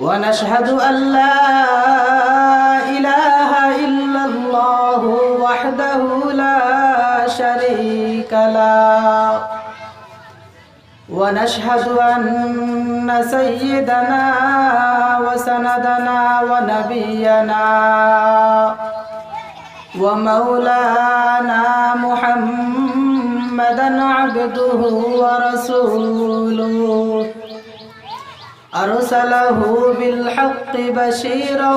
ونشهد أن لا إله إلا الله وحده لا شريك له. ونشهد أن سيدنا وسندنا ونبينا ومولانا محمدا عبده ورسوله. أرسله بالحق بشيرا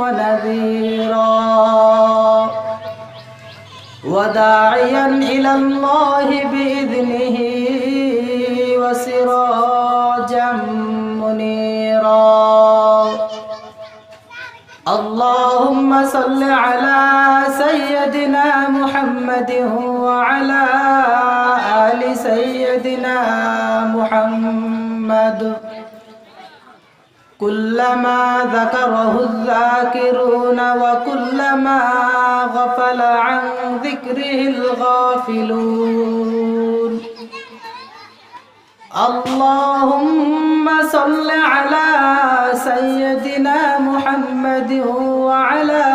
ونذيرا وداعيا إلى الله بإذنه وسراجا منيرا. اللهم صل على سيدنا محمد وعلى آل سيدنا محمد. كلما ذكره الذاكرون وكلما غفل عن ذكره الغافلون اللهم صل على سيدنا محمد وعلى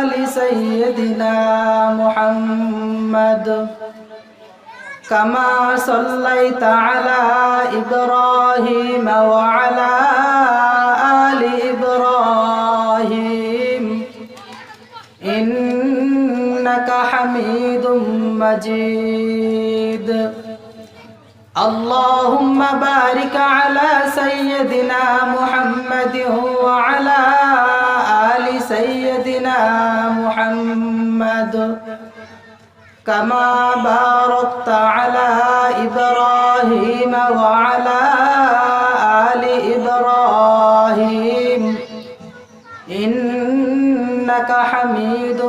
آل سيدنا محمد كما صليت على إبراهيم وعلى آل إبراهيم إنك حميد مجيد اللهم بارك على سيدنا محمد وعلى آل سيدنا محمد كما باركت على إبراهيم وعلى آل إبراهيم إنك حميد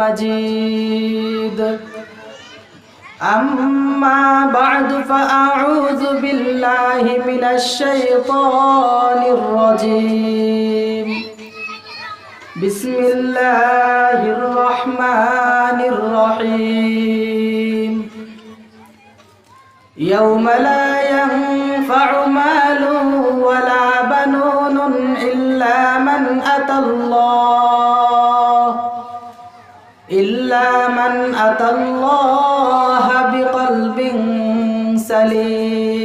مجيد أما بعد فأعوذ بالله من الشيطان الرجيم بسم الله الرحمن الرحيم. يوم لا ينفع مال ولا بنون إلا من أتى الله إلا من أتى الله بقلب سليم.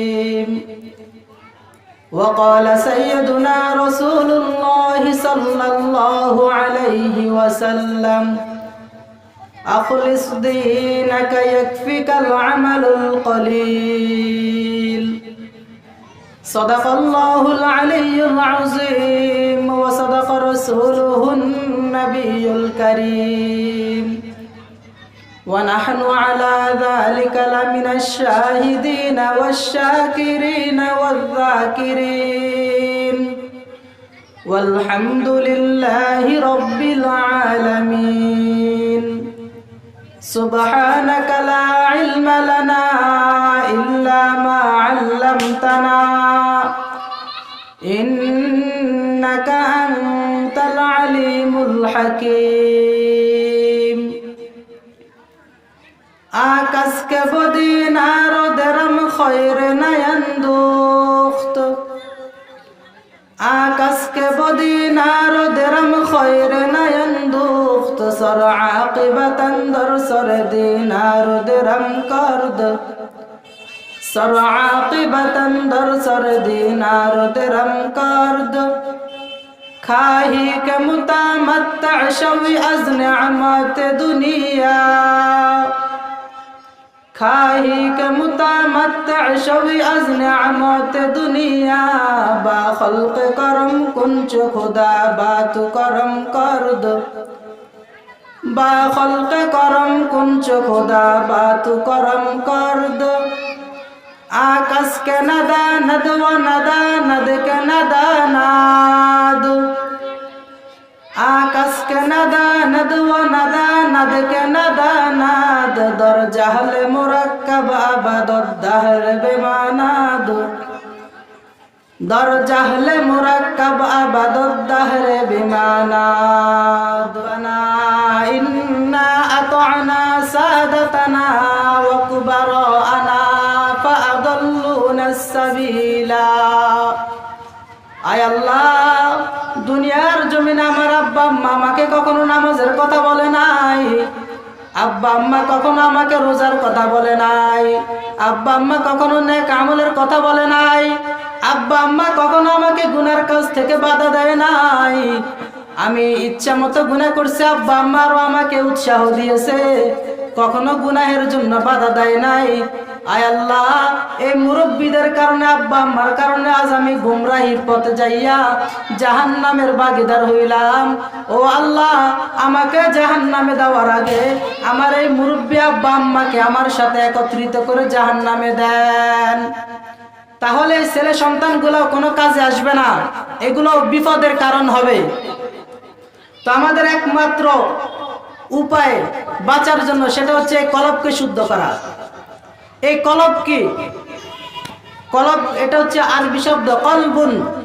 وقال سيدنا رسول الله صلى الله عليه وسلم أخلص دينك يكفك العمل القليل. صدق الله العلي العظيم وصدق رسوله النبي الكريم. ونحن على ذلك لمن الشاهدين والشاكرين والذاكرين. والحمد لله رب العالمين. سبحانك لا علم لنا إلا ما علمتنا. إنك أنت العليم الحكيم. আকাশকে বদিন আর দেরম নয়ন দুখত। আকাশকে বদিন আর দেরম নয়ন দুখত। সর আকিবতন দর সর দিন আর করদ। সর আকিবতন দর সর দিন আর করদ। খাহি কে মুতামত্তা শবি আজ নিয়ামত দুনিয়া। খাহি কে শবি আজ দুনিয়া। বা খলক করম কুঞ্চ খুদা, বা তু করম করদ। বা খলক করম কুঞ্চ খুদা, বা তু করম করদ। আকাশ কে নদা নদ নদা, নদ কে নদা নাদ। নদা, নদ ও নদা নাদ কে নদা নাদ দর জাহল মুরাক্কাব আবাদ দাহর বেমানাদ দর জাহল মুরাক্কাব আবাদ দাহর বেমানাদ বানা ইন্না আতআনা সাদাতানা। দুনিয়ার জমিনে আমার আব্বা আম্মা আমাকে কখনো নামাজের কথা বলে নাই। আব্বা আম্মা কখনো আমাকে রোজার কথা বলে নাই। আব্বা আম্মা কখনো নেক আমলের কথা বলে নাই। আব্বা আম্মা কখনো আমাকে গুনার কাজ থেকে বাধা দেয় নাই। আমি ইচ্ছা মতো গুণা করছি, আব্বা আম্মারও আমাকে উৎসাহ দিয়েছে। কখনো গুনাহের জন্য বাধা দেয় নাই। আয় আল্লাহ এই মুরব্বীদের কারণে, আব্বা আম্মার কারণে আজ আমি গুমরাহির পথে যাইয়া জাহান নামের বাগিদার হইলাম। ও আল্লাহ, আমাকে জাহান নামে দেওয়ার আগে আমার এই মুরব্বী আব্বা আম্মাকে আমার সাথে একত্রিত করে জাহান নামে দেন। তাহলে ছেলে সন্তানগুলো কোনো কাজে আসবে না। এগুলো বিপদের কারণ হবে। তো আমাদের একমাত্র উপায় বাঁচার জন্য সেটা হচ্ছে কলবকে শুদ্ধ করা। এই কলব কি? কলব এটা হচ্ছে আরবি শব্দ, কলবুন।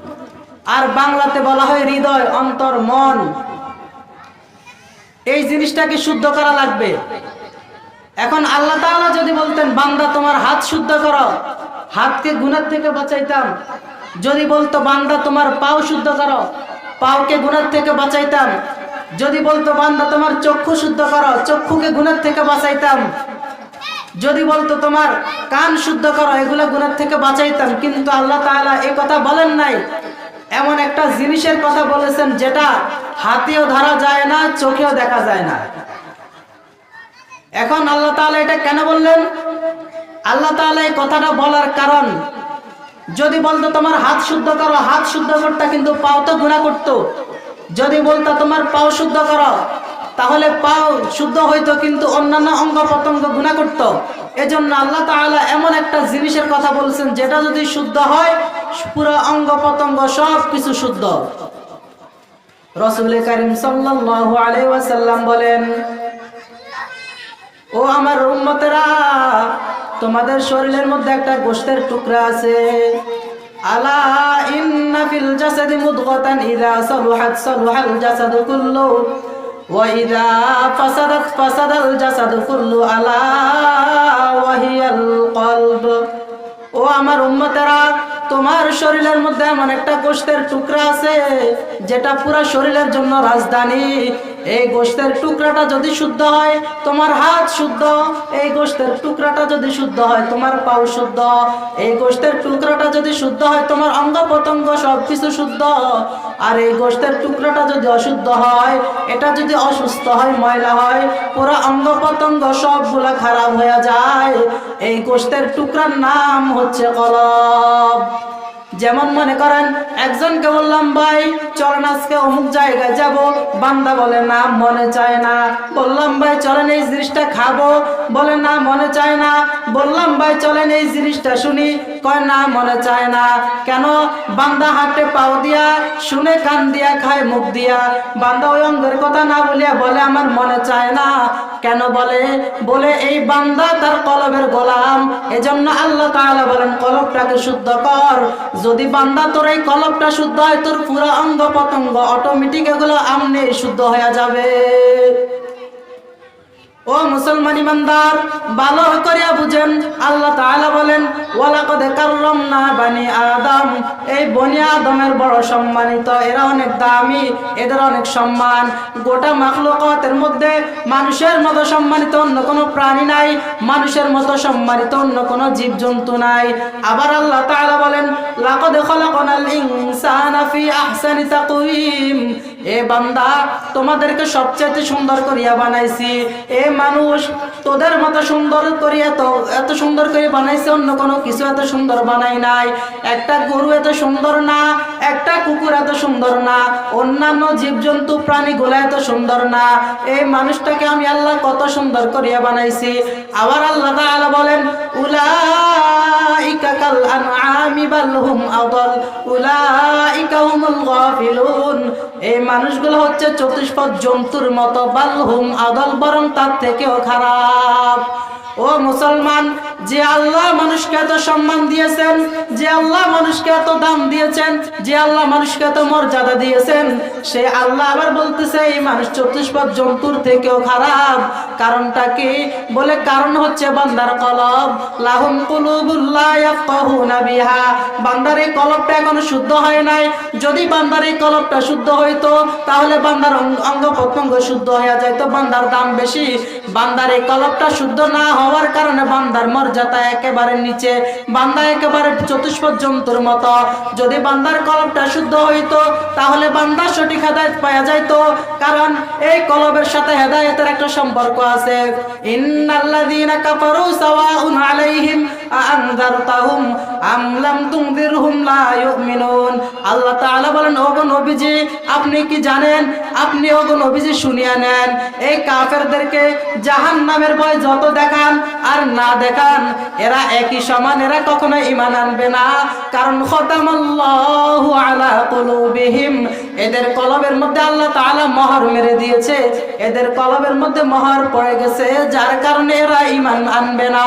আর বাংলাতে বলা হয় হৃদয়, অন্তর, মন। এই জিনিসটাকে শুদ্ধ করা লাগবে। এখন আল্লাহ তাআলা যদি বলতেন, বান্দা, তোমার হাত শুদ্ধ করো। হাতকে গুনার থেকে বাঁচাইতাম। যদি বলতো, বান্দা, তোমার পাও শুদ্ধ করো। পাওকে গুনার থেকে বাঁচাইতাম। যদি বলতো, বান্দা, তোমার চক্ষু শুদ্ধ করো, চক্ষুকে গুনার থেকে বাঁচাইতাম। যদি বলতো তোমার কান শুদ্ধ করো, এগুলো গুণের থেকে বাঁচাইতাম। কিন্তু আল্লাহ তাআলা এই কথা বলেন নাই। এমন একটা জিনিসের কথা বলেছেন যেটা হাতেও ধরা যায় না, চোখেও দেখা যায় না। এখন আল্লাহ তাআলা এটা কেন বললেন? আল্লাহ তাআলা এই কথাটা বলার কারণ, যদি বলতো তোমার হাত শুদ্ধ করো, হাত শুদ্ধ করতে কিন্তু পাও তো গুণা করতো। যদি বলতো তোমার পাও শুদ্ধ করো, তাহলে পাও শুদ্ধ হইতো কিন্তু অন্যান্য অঙ্গ প্রত্যঙ্গ গুণা করত। এজন্য আল্লাহ তাআলা এমন একটা জিনিসের কথা বলছেন, যেটা যদি শুদ্ধ হয়, পুরো অঙ্গ প্রত্যঙ্গ সব কিছু শুদ্ধ। রসুল করিম সাল্লাল্লাহু আলাইহি ওয়াসাল্লাম বলেন, ও আমার উম্মতেরা, তোমাদের শরীরের মধ্যে একটা গোশতের টুকরা আছে। আলা ইন্না ফিল জাসাদি মুদগাতান ইযা সালুহাত সালুহাল জাসাদু কুল্লু। ও আমার উম্মতেরা, তোমার শরীরের মধ্যে এমন একটা গোশতের টুকরা আছে, যেটা পুরা শরীরের জন্য রাজধানী। এই গোশতের টুকরাটা যদি শুদ্ধ হয়, তোমার হাত শুদ্ধ। এই গোশতের টুকরাটা যদি শুদ্ধ হয়, তোমার পাও শুদ্ধ। এই গোশতের টুকরাটা যদি শুদ্ধ হয়, তোমার অঙ্গ প্রত্যঙ্গ সব কিছু শুদ্ধ। আর এই গোশতের টুকরাটা যদি অশুদ্ধ হয়, এটা যদি অসুস্থ হয়, ময়লা হয়, পুরো অঙ্গ প্রত্যঙ্গ সবগুলা খারাপ হয়ে যায়। এই গোশতের টুকরার নাম হচ্ছে কলব। যেমন মনে করেন, একজনকে বললাম, ভাই, চলেন আজকে অমুক জায়গায় যাব। বান্দা বলে, না, মনে চায় না। বললাম, ভাই, চলেন এই জিনিসটা খাব। বলে, না, মনে চায় না। বললাম, ভাই, চলেন এই জিনিসটা শুনি। কয়, না, মনে চায় না। কেন? বান্দা হাটে পাও দিয়া, শুনে কান দিয়া খায়, মুখ দিয়া। বান্দা ওই অঙ্গের কথা না বলিয়া বলে, আমার মনে চায় না। কেন বলে? বলে, এই বান্দা তার কলবের গোলাম। এজন্য আল্লাহ তাআলা বলেন, কলবটাকে শুদ্ধ কর। যদি বান্দা তোর এই কলপটা শুদ্ধ হয়, তোর পুরা অঙ্গ পতঙ্গ অটোমেটিক এগুলো আমনে শুদ্ধ হয়ে যাবে। ও মুসলমান ইমানদার, ভালো করিয়া বুঝেন, আল্লাহ তাআলা বলেন, ওয়ালাকাদ কাররামনা বানি আদম। এই বনি আদমের বড় সম্মানিত, এরা অনেক দামি, এদের অনেক সম্মান। গোটা মাখলুকাতের মধ্যে মানুষের মতো সম্মানিত অন্য কোনো প্রাণী নাই, মানুষের মতো সম্মানিত অন্য কোনো জীবজন্তু নাই। আবার আল্লাহ তাআলা বলেন, লাকাদ খলাকনাল ইনসানা ফি আহসানি তাকওয়িম। এ বান্দা, তোমাদেরকে সবচেয়ে সুন্দর করিয়া বানাইছি। এ মানুষ, তোদের মতো সুন্দর করিয়া তো এত সুন্দর করে বানাইছে, অন্য কোনো কিছু এত সুন্দর বানাই নাই। একটা গরু এত সুন্দর না, একটা কুকুর এত সুন্দর না, অন্যান্য জীবজন্তু, প্রাণীগুলো এত সুন্দর না। এই মানুষটাকে আমি আল্লাহ কত সুন্দর করিয়া বানাইছি। আবার আল্লাহ তাআলা বলেন, উলাইকা কাল আনআমি বাল হুম আদল, উলাইকা হুমুল গাফিলুন। এই মানুষগুলো হচ্ছে চতুষ্পদ জন্তুর মতো। বাল হুম, আদল বরং তার থেকেও খারাপ। ও মুসলমান যে আল্লাহ মানুষকে এত সম্মান দিয়েছেন, যে আল্লাহ মানুষকে এত দাম দিয়েছেন, যে আল্লাহ মানুষকে এত মর্যাদা দিয়েছেন, সে আল্লাহ আবার বলতেছে, এই মানুষ চতুষ্পদ জন্তুর থেকেও খারাপ। কারণটা কি? বলে কারণ হচ্ছে বান্দার কলব। লাহুম কুলুবুল্লাহ বিহা। বান্দার এই কলবটা এখনও শুদ্ধ হয় নাই। যদি বান্দার এই কলবটা শুদ্ধ হইতো, তাহলে বান্দার অঙ্গ প্রত্যঙ্গ শুদ্ধ হয়ে যাইতো, বান্দার দাম বেশি। বান্দার এই কলবটা শুদ্ধ না হওয়ার কারণে বান্দার মর্যাদা একেবারে নিচে বান্দা একেবারে চতুষ্পর্যন্তর মতো। যদি বান্দার কলমটা শুদ্ধ হইতো তাহলে বান্দা সঠিক হেদায়ত পাওয়া যাইতো কারণ এই কলবের সাথে হেদায়েতের একটা সম্পর্ক আছে। ইন্নাল্লাযীনা কাফারু সাওয়াউন আলাইহিম আআনযারতাহুম আম লাম তুনযিরহুম লা ইউমিনুন। আল্লাহ তাআলা বলেন, ওগো নবীজি, আপনি কি জানেন? আপনি ওগো নবীজি শুনিয়া নেন। এই কাফেরদেরকে জাহান্নামের ভয় যত দেখান আর না দেখান, এরা একই সমান, এরা কখনো ঈমান আনবে না। কারণ খতামাল্লাহু আলা কুলুবিহিম। এদের কলবের মধ্যে আল্লাহ তাআলা মোহর মেরে দিয়েছে, এদের কলবের মধ্যে মোহর পড়ে গেছে, যার কারণে এরা ইমান আনবে না।